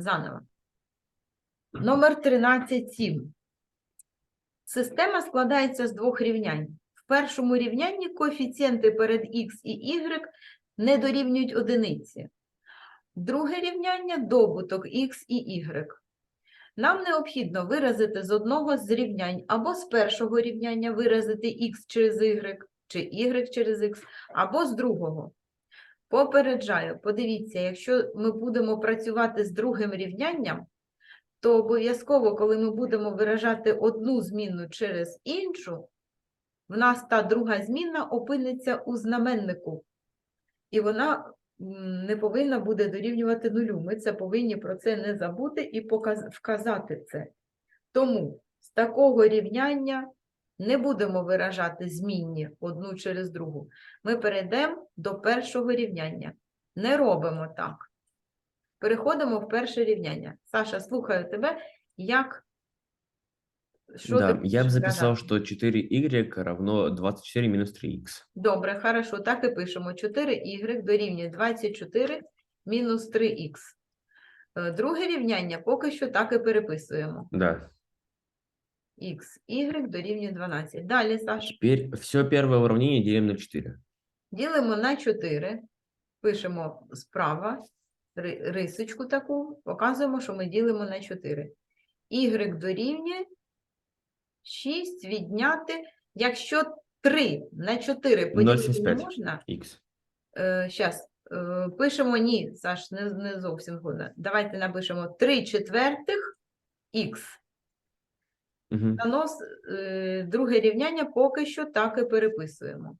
Заново. Номер 13.7. Система складається з двох рівнянь. В першому рівнянні коефіцієнти перед х і y не дорівнюють одиниці. Друге рівняння добуток х і y. Нам необхідно виразити з одного з рівнянь або з першого рівняння виразити х через y, чи y через х, або з другого. Попереджаю, подивіться, якщо ми будемо працювати з другим рівнянням, то обов'язково, коли ми будемо виражати одну змінну через іншу, в нас та друга змінна опиниться у знаменнику. І вона не повинна буде дорівнювати нулю. Ми це повинні про це не забути і вказати це. Тому з такого рівняння не будемо виражати змінні одну через другу. Ми перейдемо до першого рівняння. Не робимо так. Переходимо в перше рівняння. Саша, слухаю тебе, як. Що ти Да, я бы будеш записал, что 4y равно 24 минус 3x. Добре, хорошо, так і пишемо. 4y дорівнює 24 мінус 3х. Е, Друге рівняння поки що так і переписуємо. Да. Х, y дорівнює 12. Далі, Саш, Теперь все первое уравнение делим на 4. ділимо на 4, пишемо справа ри- рисочку таку, показуємо, що ми ділимо на 4. y дорівнює 6 відняти, якщо 3 на 4 поділити не 0,75. можна, x. Зараз е, пишемо ні, Саш, не, не зовсім згодна. Давайте напишемо 3 четвертих х. Мгм. Нанос, е, друге рівняння поки що так і переписуємо.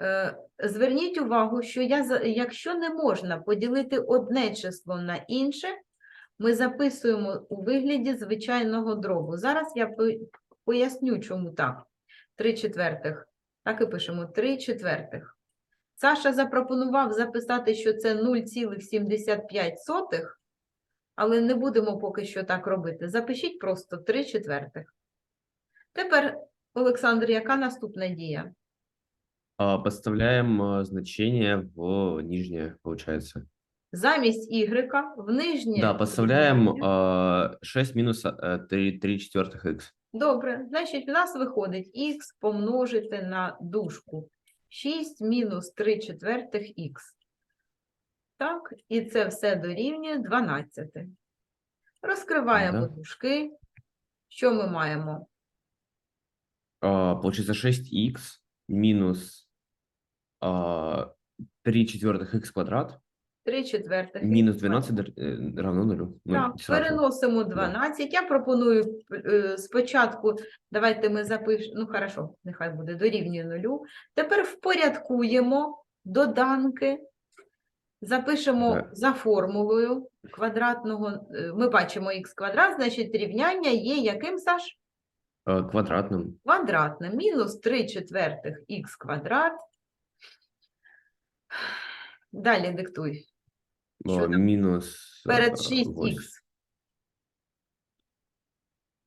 Е, Зверніть увагу, що я, якщо не можна поділити одне число на інше, ми записуємо у вигляді звичайного дробу. Зараз я поясню, чому так. 3 четвертих. Так і пишемо 3 четвертих. Саша запропонував записати, що це 0,75, але не будемо поки що так робити. Запишіть просто 3 четвертих. Тепер, Олександр, яка наступна дія? А, Подставляем значение в нижнее, получается. Замість y в нижнє. Да, подставляем рівняння. а, 6 минус 3, 3 четвертых x. Добре, значить, у нас виходить х помножити на дужку. 6 мінус 3 четвертих х. Так, і це все дорівнює 12. Розкриваємо Да. дужки. Що ми маємо? А, Получается 6x минус а, 3 четвертых x квадрат 3 четвертих. х квадрат. 12 э, равно нулю. Ну, Так, сразу. переносимо 12. Я пропоную е, спочатку, давайте ми запишемо, ну хорошо, нехай буде дорівнює нулю. Тепер впорядкуємо доданки, запишемо Так. за формулою квадратного, е, ми бачимо х квадрат, значить рівняння є яким, Саш? А, Квадратным. Квадратним. Мінус 3 четвертих х квадрат. Далі диктуй. Що а, там? Минус... а, Перед вось- 6х.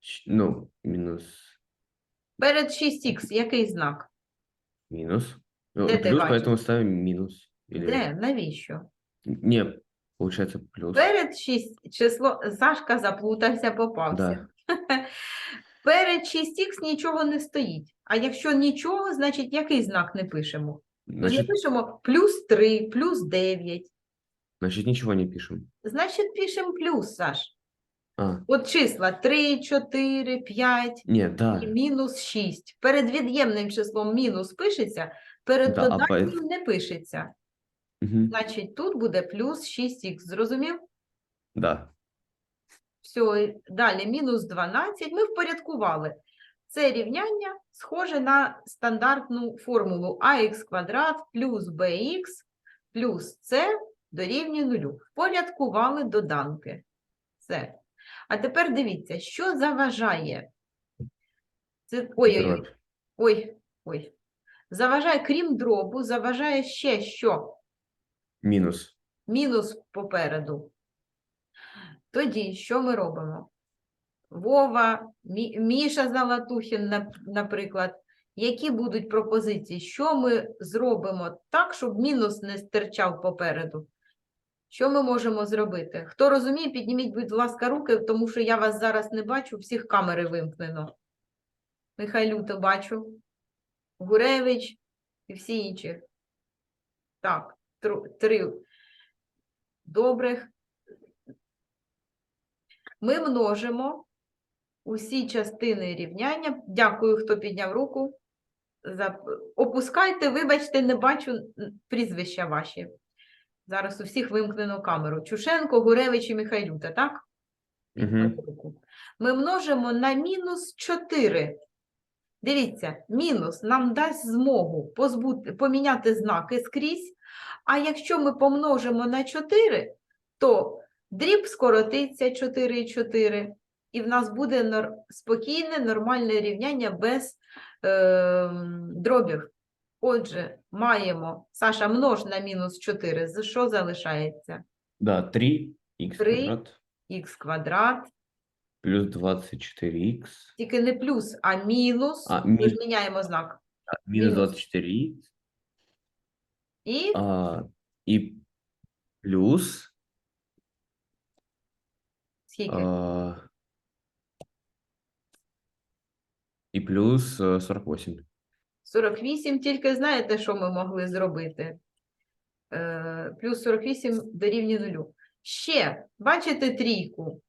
щ- Ну, минус... Перед 6х який знак? Минус. Ну, Где ты плюс, бачишь? поэтому ставим минус. Или... Де? Навіщо? Не, получается плюс. Перед 6 число Сашка заплутався, попався. Да. Перед 6х нічого не стоїть. А якщо нічого, значить який знак не пишемо? Не Значит, пишемо плюс 3, плюс 9. значит, ничего не пишем. Значить, пишемо плюс, Саш. А, От числа 3, 4, 5 нет, да. і мінус 6. Перед від'ємним числом мінус пишеться, перед Да, а доданням по- не пишеться. Мгм. Значить, тут буде плюс 6х. Зрозумів? Да. Все, далі мінус 12. Ми впорядкували. Це рівняння схоже на стандартну формулу ax квадрат плюс bx плюс c дорівнює нулю. Впорядкували доданки. Все. А тепер дивіться, що заважає. Це... Ой-ой-ой. Ой, ой. Заважає, крім дробу, заважає ще що? Минус. мінус попереду. Тоді що ми робимо? Вова, Міша Залатухін, наприклад, які будуть пропозиції? Що ми зробимо так, щоб мінус не стирчав попереду? Що ми можемо зробити? Хто розуміє, підніміть, будь ласка, руки, тому що я вас зараз не бачу, всіх камери вимкнено. Михайлюта бачу, Гуревич і всі інші. Так, три добрих. Ми множимо усі частини рівняння. Дякую, хто підняв руку. Опускайте, вибачте, не бачу прізвища ваші. Зараз у всіх вимкнено камеру. Чушенко, Гуревич і Михайлюта, так? Угу. Ми множимо на мінус 4. Дивіться, мінус нам дасть змогу позбути, поміняти знаки скрізь. А якщо ми помножимо на 4, то дріб скоротиться 4 і 4, і в нас буде нор... спокійне, нормальне рівняння без е... дробів. Отже, маємо, Саша, множ на мінус 4, за що залишається? Да, 3 х Три. квадрат х квадрат, плюс 24х Тільки не плюс, а мінус. А, Ми ж мі- міняємо знак. Минус. 24х І а, и плюс скільки? а, и плюс э, 48. 48. Тільки знаєте, що ми могли зробити? Е, плюс 48 дорівнює нулю. Ще, бачите трійку?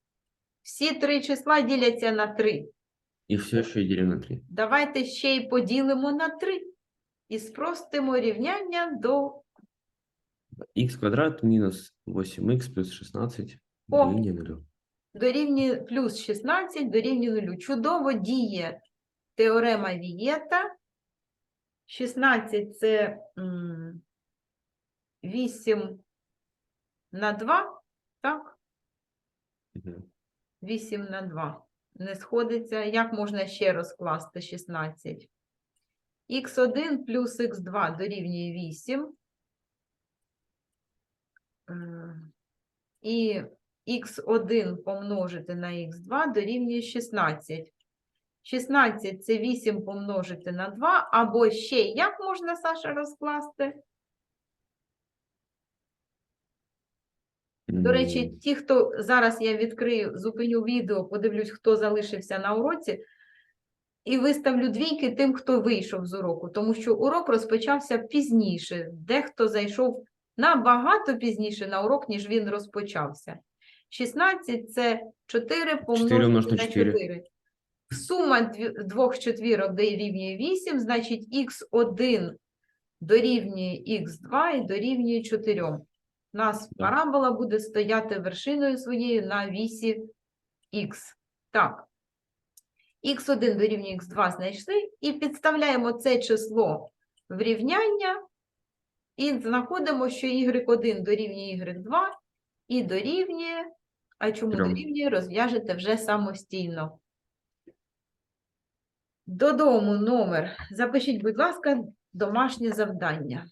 Всі три числа діляться на 3. И все еще делим на 3. Давайте ще й поділимо на 3. І спростимо рівняння до х квадрат минус 8х плюс 16 О. дорівнює 0. дорівнює плюс 16 дорівнює нулю. Чудово діє теорема Вієта. 16 це м, 8 на 2, так? Мгм. 8 на 2. Не сходиться. Як можна ще розкласти 16? Х1 плюс х2 дорівнює 8. Е, І х1 помножити на х2 дорівнює 16. 16 – це 8 помножити на 2, або ще як можна, Саша, розкласти? До речі, ті, хто зараз я відкрию, зупиню відео, подивлюсь, хто залишився на уроці, і виставлю двійки тим, хто вийшов з уроку, тому що урок розпочався пізніше. Дехто зайшов набагато пізніше на урок, ніж він розпочався. 16 – це 4 помножити на на 4. 4. Сума двох четвірок дорівнює 8, значить х1 дорівнює х2 і дорівнює 4. У нас парабола буде стояти вершиною своєю на вісі х. Так. Х1 дорівнює х2 знайшли і підставляємо це число в рівняння і знаходимо, що y1 дорівнює y2 і дорівнює, а чому Трьом. дорівнює, розв'яжете вже самостійно. Додому номер. Запишіть, будь ласка, домашнє завдання.